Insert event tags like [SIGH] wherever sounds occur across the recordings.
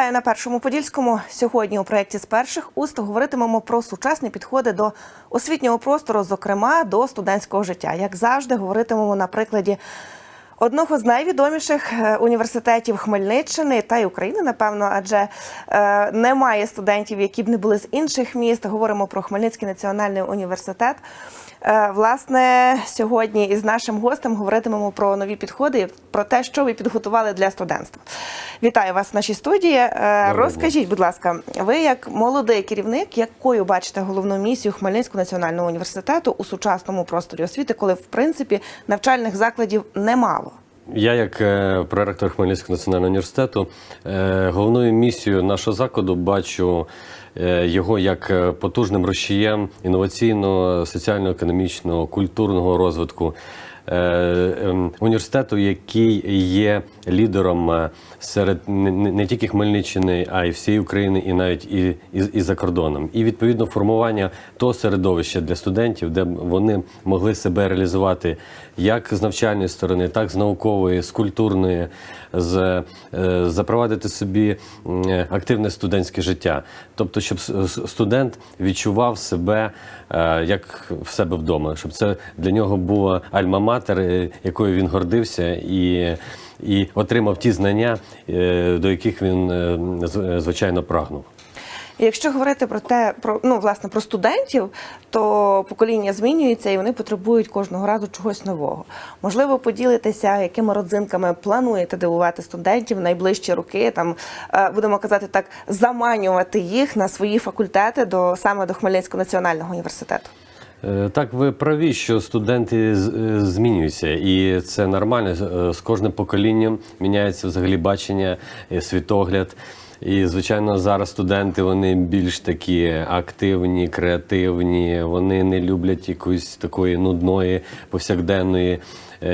Вітаю на першому подільському. Сьогодні у проєкті з перших уст говоритимемо про сучасні підходи до освітнього простору, зокрема до студентського життя. Як завжди, говоритимемо на прикладі одного з найвідоміших е, університетів Хмельниччини та й України, напевно, адже е, немає студентів, які б не були з інших міст. Говоримо про Хмельницький національний університет. Е, Власне, сьогодні із нашим гостем говоритимемо про нові підходи, про те, що ви підготували для студентства. Вітаю вас в нашій студії. Е, Розкажіть, будь ласка, ви як молодий керівник, якою бачите головну місію Хмельницького національного університету у сучасному просторі освіти, коли в принципі навчальних закладів немало? Я, як е, проректор Хмельницького національного університету, головною місією нашого закладу бачу його як е, потужним розчієм інноваційного, соціально-економічного, культурного розвитку. е, ем, Університету, який є лідером е, серед не- тільки Хмельниччини, а й всієї України, і навіть і, і, і за кордоном. І відповідно формування того середовища для студентів, де вони могли себе реалізувати як з навчальної сторони, так з наукової, з культурної, з, е, запровадити собі е, активне студентське життя. Тобто, щоб студент відчував себе як в себе вдома, щоб це для нього була альма-матер, якою він гордився і. І отримав ті знання, е, до яких він е, з- звичайно прагнув. Якщо говорити про те, про ну власне про студентів, то покоління змінюється і вони потребують кожного разу чогось нового. Можливо, поділитися, якими родзинками плануєте дивувати студентів найближчі роки. Там е, будемо казати так, заманювати їх на свої факультети до саме до Хмельницького національного університету. Е, Так, ви праві, що студенти е, змінюються, і це нормально. З- З кожним поколінням міняється взагалі бачення, е, світогляд. І, звичайно, зараз студенти вони більш такі активні, креативні. Вони не люблять якоїсь такої нудної повсякденної е,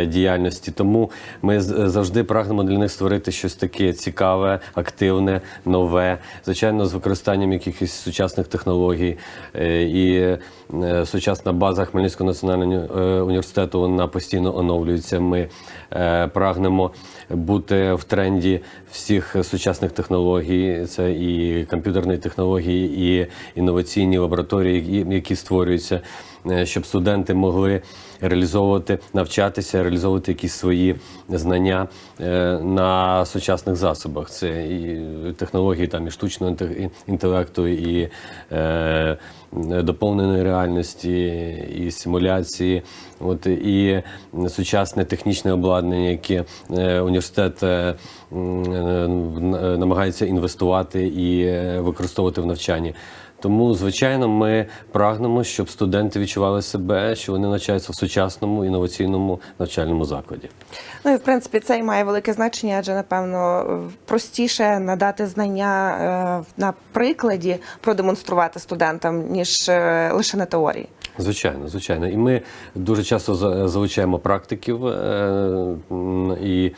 діяльності. Тому ми завжди прагнемо для них створити щось таке цікаве, активне, нове, звичайно, з використанням якихось сучасних технологій. Е, І е, сучасна база Хмельницького національного е, університету вона постійно оновлюється. Ми е, прагнемо бути в тренді всіх сучасних технологій. Це і комп'ютерні технології, і інноваційні лабораторії, які- створюються, е, щоб студенти могли реалізовувати, навчатися, реалізовувати якісь свої знання е, на сучасних засобах. Це і технології там і штучного інтелекту, і е, доповненої реальності, і симуляції, от і сучасне технічне обладнання, яке е, університет е, е, намагається інвестувати і е, використовувати в навчанні. Тому, звичайно, ми прагнемо, щоб студенти відчували себе, що вони навчаються в сучасному інноваційному навчальному закладі. Ну і в принципі це і має велике значення, адже напевно простіше надати знання е, на прикладі, продемонструвати студентам, ніж е, лише на теорії. Звичайно, звичайно. І ми дуже часто залучаємо практиків, е, і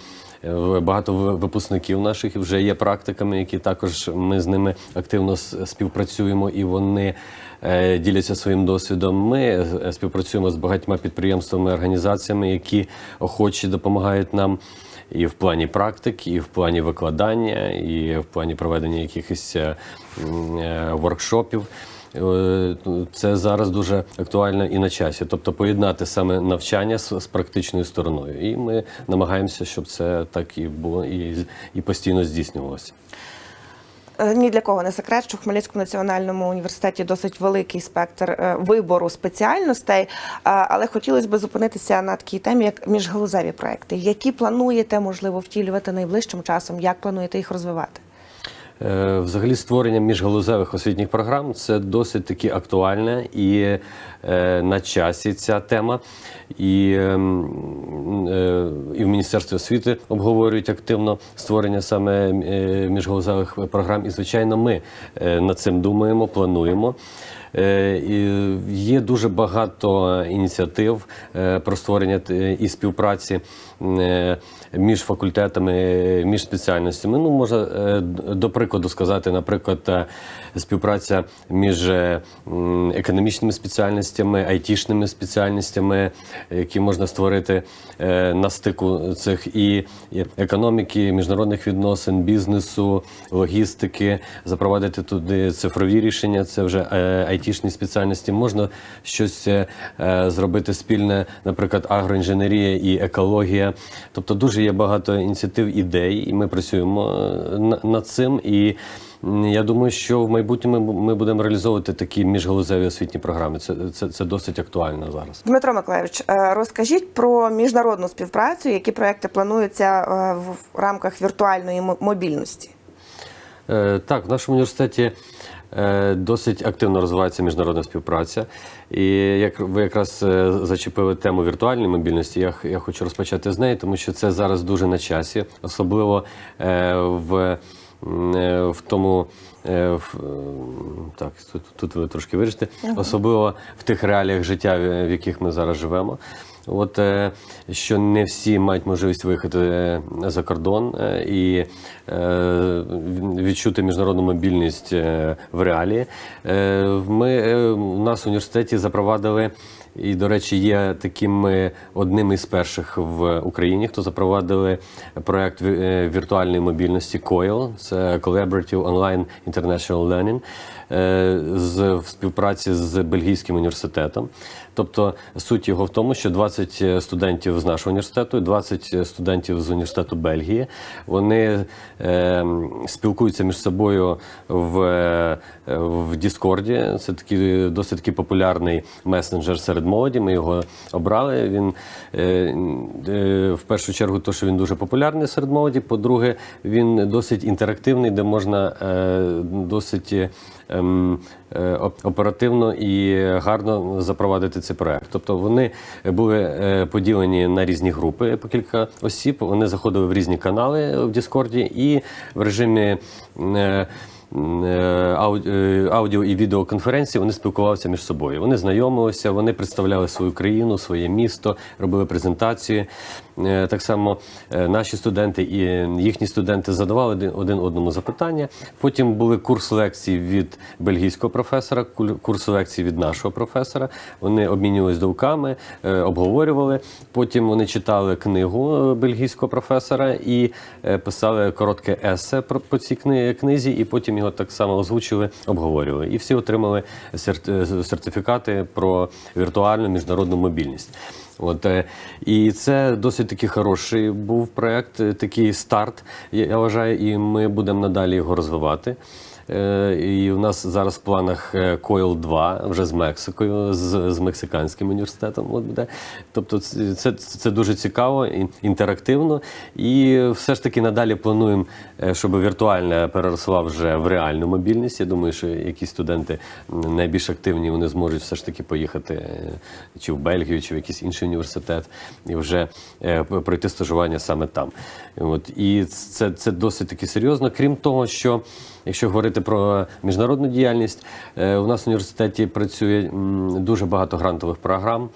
багато випускників наших вже є практиками, які також ми з ними активно співпрацюємо, і вони е, діляться своїм досвідом. Ми е, співпрацюємо з багатьма підприємствами, організаціями, які охочі допомагають нам. І в плані практик, і в плані викладання, і в плані проведення якихось е, воркшопів. Е, Це зараз дуже актуально і на часі, тобто поєднати саме навчання з, з практичною стороною. І ми намагаємося, щоб це так і було і, і постійно здійснювалося. Е, Ні для кого не секрет, що в Хмельницькому національному університеті досить великий спектр е, вибору спеціальностей, але хотілося б зупинитися на такій темі, як міжгалузеві проекти. Які плануєте, можливо, втілювати найближчим часом? Як плануєте їх розвивати? Е, Взагалі створення міжгалузевих освітніх програм це досить таки актуальна і е, на часі ця тема. І, ем, е, і в Міністерстві освіти обговорюють активно створення саме міжгалузевих програм. І, звичайно, ми над цим думаємо, плануємо. Є дуже багато ініціатив про створення і співпраці між факультетами, е, між спеціальностями. Ну, можна е, до прикладу сказати, наприклад, е, співпраця між е, економічними спеціальностями, айтішними спеціальностями, які можна створити е, на стику цих і економіки, міжнародних відносин, бізнесу, логістики, запровадити туди цифрові рішення. Це вже е, айтішні спеціальності. Можна щось е, е, зробити спільне, наприклад, агроінженерія і екологія. Тобто дуже є багато ініціатив, ідей, і ми працюємо е, над цим. І я думаю, що в майбутньому ми будемо реалізовувати такі міжгалузеві освітні програми. Це, це, це досить актуально зараз. Дмитро Миколаївич, е, розкажіть про міжнародну співпрацю, які проекти плануються е, в рамках віртуальної мобільності. Так, в нашому університеті досить активно розвивається міжнародна співпраця. І як ви якраз е, зачепили тему віртуальної мобільності, я, я хочу розпочати з неї, тому що це зараз дуже на часі, особливо е, в, е, в тому. е, В, е, так, тут, тут ви трошки вирішите, особливо в тих реаліях життя, в яких ми зараз живемо. От е, що не всі мають можливість виїхати е, за кордон е, і відчути міжнародну мобільність в реалії. Е, Ми у нас в університеті запровадили. І, до речі, є таким одним із перших в Україні, хто запровадили проект е, віртуальної мобільності COIL, це Collaborative Online International Learning, е, з в співпраці з Бельгійським університетом. Тобто суть його в тому, що 20 студентів з нашого університету, і 20 студентів з університету Бельгії, вони е, спілкуються між собою в, е, в Діскорді. Це такий досить популярний месенджер серед молоді. Ми його обрали. Він е, е, в першу чергу, то, що він дуже популярний серед молоді. По-друге, він досить інтерактивний, де можна е, досить. ем, оперативно і гарно запровадити цей проект. Тобто вони були поділені на різні групи по кілька осіб. Вони заходили в різні канали в Діскорді і в режимі. Е, е, Аудіо і відеоконференції вони спілкувалися між собою. Вони знайомилися, вони представляли свою країну, своє місто, робили презентації. Е, Так само е, наші студенти і їхні студенти задавали один- одному запитання. Потім були курс лекцій від бельгійського професора, курс лекцій від нашого професора. Вони обмінювалися думками, е, обговорювали. Потім вони читали книгу е, бельгійського професора і е, писали коротке есе по цій книзі, і потім його так само озвучили, обговорювали. І всі отримали сер- е, сертифікати про віртуальну міжнародну мобільність. От е, і це досить таки хороший був проект, е, такий старт. Я я вважаю, і ми будемо надалі його розвивати. Е, І у нас зараз в планах е, Coil 2 вже з Мексикою, з, з мексиканським університетом. От буде. Тобто, це, це, дуже цікаво, інтерактивно. І все ж таки надалі плануємо, е, щоб віртуальна переросла вже в реальну мобільність. Я думаю, що якісь студенти найбільш активні вони зможуть все ж таки поїхати чи в Бельгію, чи в якийсь інший університет, і вже пройти стажування саме там. От і це, це досить таки серйозно. Крім того, що якщо говорити про міжнародну діяльність, е, у нас в університеті працює дуже багато грантових програм.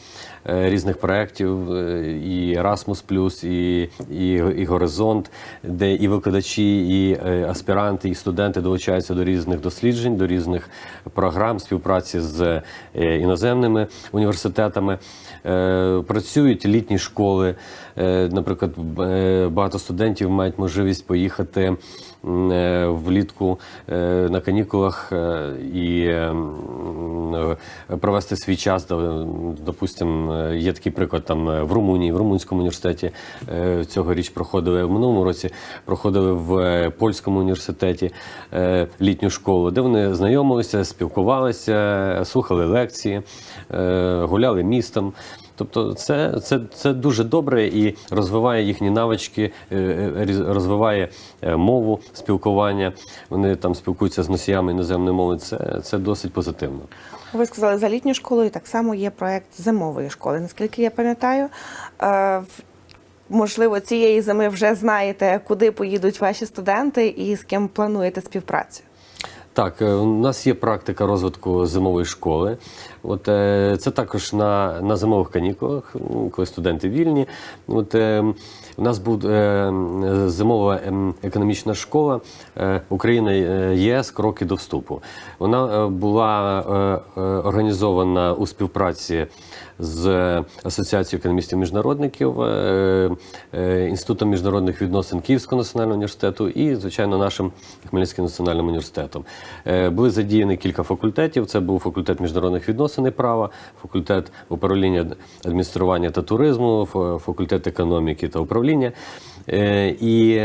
е, Різних проєктів, е, і Erasmus+, і, і, і Горизонт, де і викладачі, і аспіранти, і студенти долучаються до різних досліджень, до різних програм співпраці з іноземними університетами. Працюють літні школи. Наприклад, багато студентів мають можливість поїхати влітку е, на канікулах е, і е, е, провести свій час. До- Допустим, е, є такий приклад там е, в Румунії, в Румунському університеті е, цьогоріч проходили в минулому році, проходили в е, польському університеті е, літню школу, де вони знайомилися, спілкувалися, слухали лекції, е, гуляли містом. Тобто, це, це, це дуже добре і розвиває їхні навички, е, е, розвиває е, мову спілкування. Вони там спілкуються з носіями іноземної мови. Це, це досить позитивно. Ви сказали за літню школу, і так само є проект зимової школи. Наскільки я пам'ятаю, можливо, цієї зими вже знаєте, куди поїдуть ваші студенти і з ким плануєте співпрацю. Так, е, у нас є практика розвитку зимової школи. От е, це також на, на зимових канікулах, коли студенти вільні. От е, у нас був е, зимова ем, економічна школа е, Україна е, ЄС кроки до вступу. Вона е, була е, е, організована у співпраці з Асоціацією економістів міжнародників, е, е, Інститутом міжнародних відносин Київського національного університету і, звичайно, нашим Хмельницьким національним університетом. Е, Були задіяні кілька факультетів. Це був факультет міжнародних відносин і права, факультет управління адміністрування та туризму, факультет економіки та управління. Е, І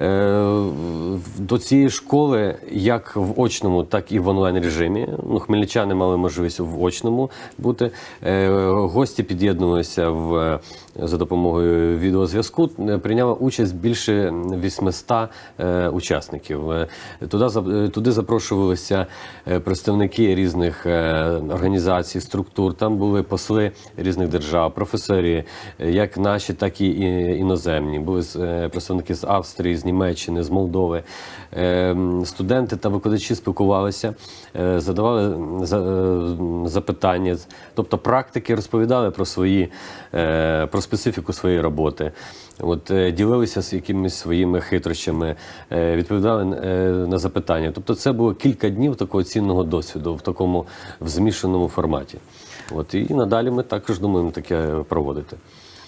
Е, До цієї школи, як в очному, так і в онлайн режимі. Ну, хмельничани мали можливість в очному бути. Е, Гості під'єднувалися в за допомогою відеозв'язку. Е, Прийняла участь більше 800 е, учасників. Е, Туди туди запрошувалися представники різних організацій, структур. Там були посли різних держав, професорі, як наші, так і іноземні. Були представники з Австрії, з Німеччини, з Молдови. Е, м, Студенти та викладачі спілкувалися, е, задавали е, запитання, тобто практики розповідали про свої е, про специфіку своєї роботи. От ділилися з якимись своїми хитрощами, відповідали на запитання. Тобто, це було кілька днів такого цінного досвіду в такому в змішаному форматі. От і надалі ми також думаємо таке проводити.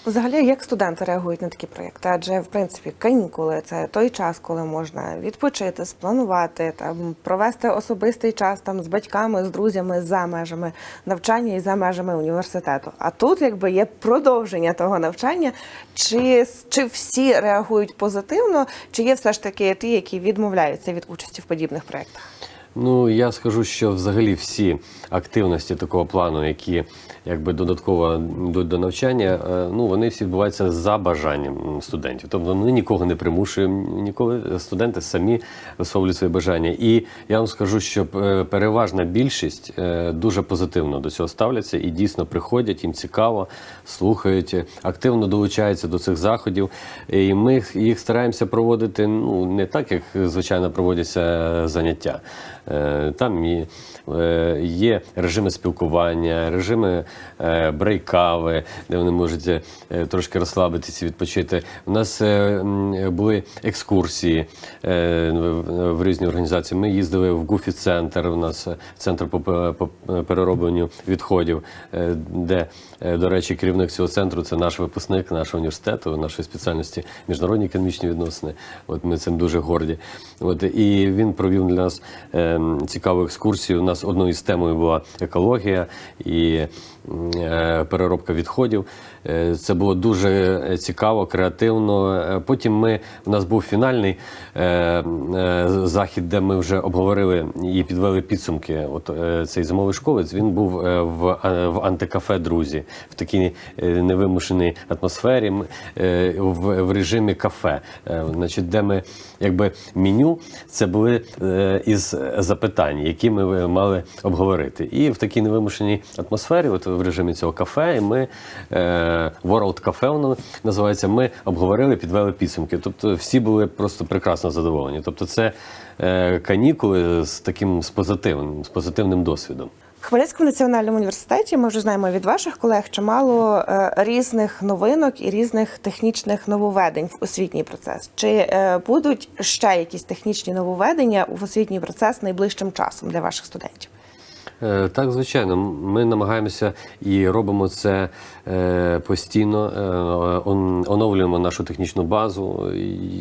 Взагалі, як студенти реагують на такі проєкти? Адже в принципі канікули це той час, коли можна відпочити, спланувати, там провести особистий час там з батьками, з друзями за межами навчання і за межами університету. А тут якби є продовження того навчання. Чи, чи всі реагують позитивно, чи є все ж таки ті, які відмовляються від участі в подібних проєктах? Ну я скажу, що взагалі всі активності такого плану, які якби додатково йдуть до навчання, е, ну вони всі відбуваються за бажанням студентів. Тобто ми нікого не примушуємо, ніколи студенти самі висловлюють свої бажання. І я вам скажу, що е, переважна більшість е, дуже позитивно до цього ставляться і дійсно приходять, їм цікаво, слухають, активно долучаються до цих заходів. І ми їх стараємося проводити ну не так, як звичайно проводяться заняття. Е, Там і, е, є режими спілкування, режими е, брейкави, де вони можуть е, трошки розслабитися, відпочити. У нас е, були екскурсії е, в- різні організації. Ми їздили в Гуфі центр. У нас е, центр по, переробленню відходів, е, де, е, до речі, керівник цього центру це наш випускник нашого університету, нашої спеціальності міжнародні економічні відносини. От ми цим дуже горді. От і він провів для нас е, цікаву екскурсію. У нас одною з темою була екологія і переробка відходів. Е, Це було дуже е, цікаво, креативно. Е, Потім ми у нас був фінальний е, е, захід, де ми вже обговорили і підвели підсумки. От е, цей зимовий школець він був е, в, в антикафе Друзі в такій е, невимушеній атмосфері е, в, в режимі кафе. Е, Значить, де ми якби меню це були е, із запитань, які ми е, мали обговорити. І в такій невимушеній атмосфері, от в режимі цього кафе, і ми е, World Cafe воно називається. Ми обговорили, підвели підсумки. Тобто всі були просто прекрасно задоволені. Тобто, це е, канікули з таким з позитивним, з позитивним досвідом. Хмельницькому національному університеті ми вже знаємо від ваших колег чимало е, різних новинок і різних технічних нововведень в освітній процес. Чи будуть ще якісь технічні нововведення в освітній процес найближчим часом для ваших студентів? Е, Так, звичайно, ми намагаємося і робимо це е, постійно, е, оновлюємо нашу технічну базу.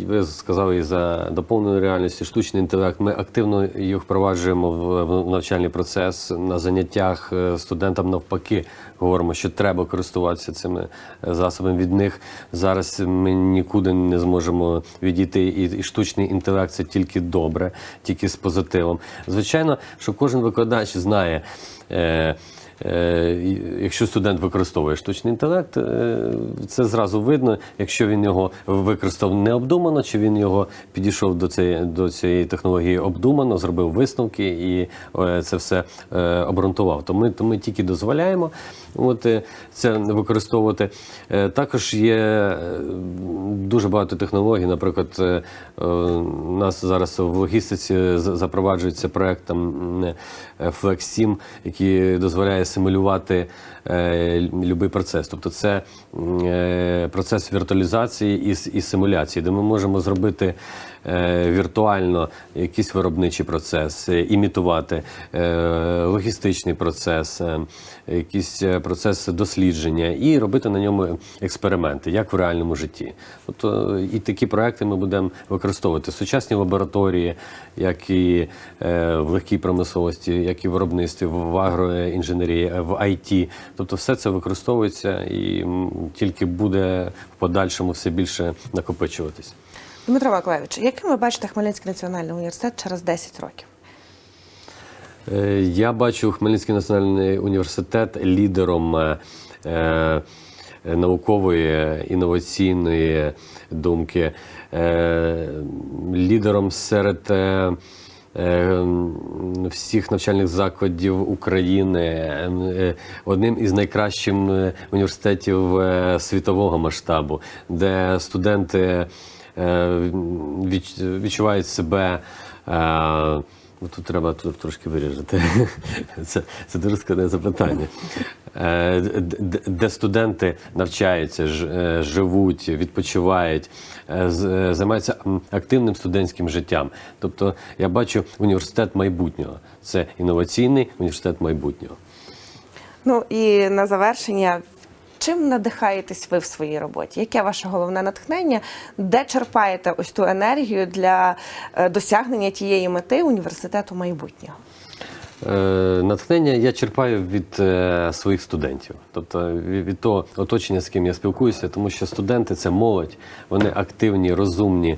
Ви сказали і за доповнену реальність, штучний інтелект. Ми активно їх впроваджуємо в навчальний процес на заняттях студентам навпаки. Говоримо, що треба користуватися цими е, засобами. Від них зараз ми нікуди не зможемо відійти. І, і штучний інтелект це тільки добре, тільки з позитивом. Звичайно, що кожен викладач знає. Е, Якщо студент використовує штучний інтелект, е, це зразу видно, якщо він його використав необдумано, чи він його підійшов до цієї, до цієї технології обдумано, зробив висновки і е, це все обґрунтував. То ми, то ми тільки дозволяємо от, це використовувати. Також є дуже багато технологій. Наприклад, у нас зараз в логістиці запроваджується проект там FlexSim, який дозволяє симулювати е, будь-який процес. Тобто це е, процес віртуалізації і, симуляції, де ми можемо зробити віртуально якийсь виробничий процес, е, імітувати е, логістичний процес, е, якийсь е, процес дослідження і робити на ньому експерименти, як в реальному житті. Тобто і такі проекти ми будемо використовувати сучасні лабораторії, як і е, в легкій промисловості, як і в виробництві, в агроінженерії, в IT. Тобто все це використовується і тільки буде в подальшому все більше накопичуватись. Дмитро Миколаївич, яким ви бачите Хмельницький національний університет через 10 років? Е, Я бачу Хмельницький національний університет лідером е, е, наукової інноваційної думки, лідером серед всіх навчальних закладів України, одним із найкращих університетів світового масштабу, де студенти відчувають себе. е, Ну, Тут треба трошки виріжати. [LAUGHS] Це, це дуже складне запитання. Е, Де студенти навчаються, е, живуть, відпочивають, е, е, займаються активним студентським життям. Тобто я бачу університет майбутнього. Це інноваційний університет майбутнього. Ну і на завершення, чим надихаєтесь ви в своїй роботі? Яке ваше головне натхнення? Де черпаєте ось ту енергію для е, досягнення тієї мети університету майбутнього? Е, Натхнення я черпаю від е, своїх студентів, тобто від, від того оточення, з ким я спілкуюся, тому що студенти це молодь, вони активні, розумні,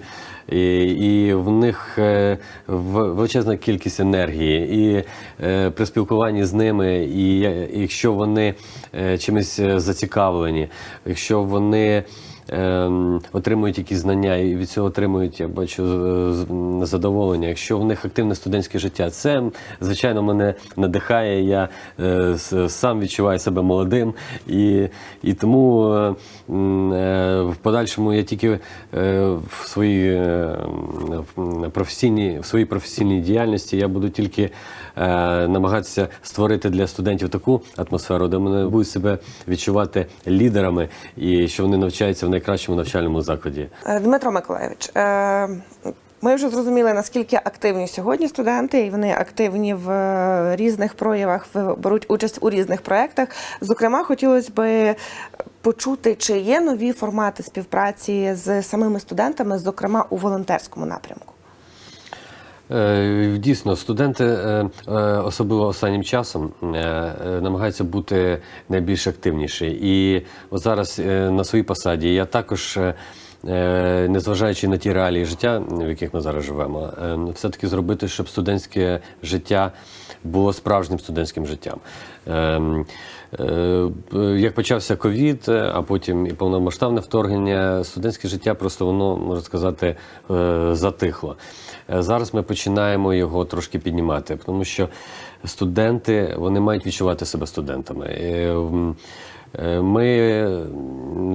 і, і в них е, величезна кількість енергії. І е, при спілкуванні з ними, і, якщо вони е, чимось зацікавлені, якщо вони ем, отримують якісь знання і від цього отримують, я бачу, задоволення. Якщо в них активне студентське життя, це звичайно мене надихає. Я е, сам відчуваю себе молодим, і, і тому е, е, в подальшому я тільки в своїй професійній в своїй професійній діяльності я буду тільки намагатися створити для студентів таку атмосферу, де вони будуть себе відчувати лідерами і що вони навчаються в найкращому навчальному закладі. Е, Дмитро Миколаївич, е, ми вже зрозуміли, наскільки активні сьогодні студенти, і вони активні в е, різних проявах, беруть участь у різних проєктах. Зокрема, хотілося б почути, чи є нові формати співпраці з самими студентами, зокрема у волонтерському напрямку. Е, Дійсно, студенти, е, е, особливо останнім часом, намагаються бути найбільш активніші. І зараз на своїй посаді я також. Незважаючи на ті реалії життя, в яких ми зараз живемо, все-таки зробити, щоб студентське життя було справжнім студентським життям. Як почався ковід, а потім і повномасштабне вторгнення, студентське життя просто воно можна сказати затихло. Е, Зараз ми починаємо його трошки піднімати, тому що студенти вони мають відчувати себе студентами. Е, е, Ми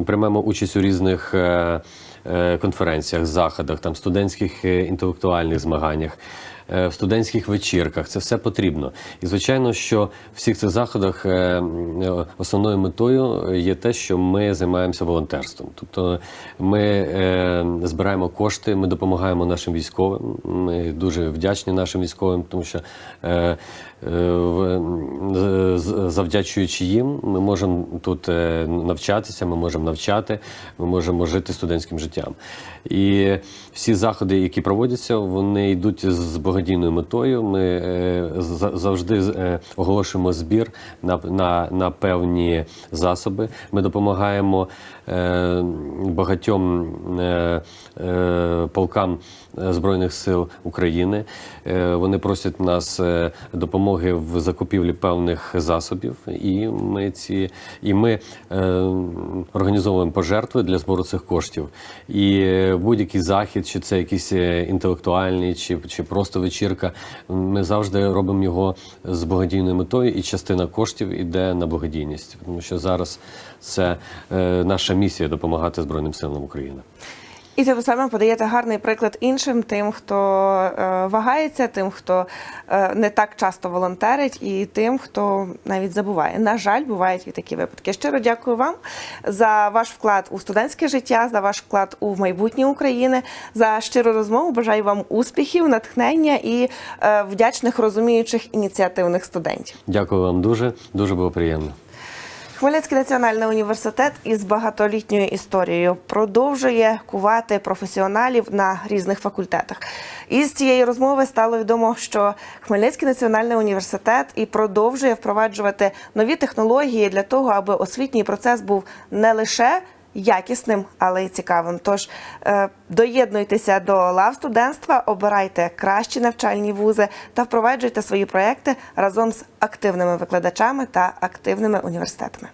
приймемо участь у різних конференціях, заходах, там студентських інтелектуальних змаганнях. Е, В студентських вечірках це все потрібно, і звичайно, що в всіх цих заходах е, е, основною метою є те, що ми займаємося волонтерством. Тобто ми збираємо кошти, ми допомагаємо нашим військовим. Ми дуже вдячні нашим військовим, тому що завдячуючи їм, ми можемо тут е, навчатися, ми можемо навчати, ми можемо жити студентським життям. І всі заходи, які проводяться, вони йдуть з благодійною метою. Ми е, за- завжди е, оголошуємо збір на, на, на певні засоби. Ми допомагаємо е, багатьом е, е, полкам е, Збройних сил України. Е, Вони просять нас е, допомоги в закупівлі певних засобів, і ми ці і ми е, організовуємо пожертви для збору цих коштів. І будь-який захід, чи це якийсь е, інтелектуальний, чи, чи просто вечірка, ми завжди робимо його з благодійною метою, і частина коштів іде на благодійність, тому що зараз це е, наша місія допомагати Збройним силам України. І тим самим подаєте гарний приклад іншим, тим, хто е, вагається, тим, хто е, не так часто волонтерить, і тим, хто навіть забуває. На жаль, бувають і такі випадки. Щиро дякую вам за ваш вклад у студентське життя, за ваш вклад у майбутнє України, за щиру розмову. Бажаю вам успіхів, натхнення і е, вдячних, розуміючих ініціативних студентів. Дякую вам дуже, дуже було приємно. Хмельницький національний університет із багатолітньою історією продовжує кувати професіоналів на різних факультетах. Із цієї розмови стало відомо, що Хмельницький національний університет і продовжує впроваджувати нові технології для того, аби освітній процес був не лише якісним, але й цікавим. Тож е, доєднуйтеся до лав студентства, обирайте кращі навчальні вузи та впроваджуйте свої проекти разом з активними викладачами та активними університетами.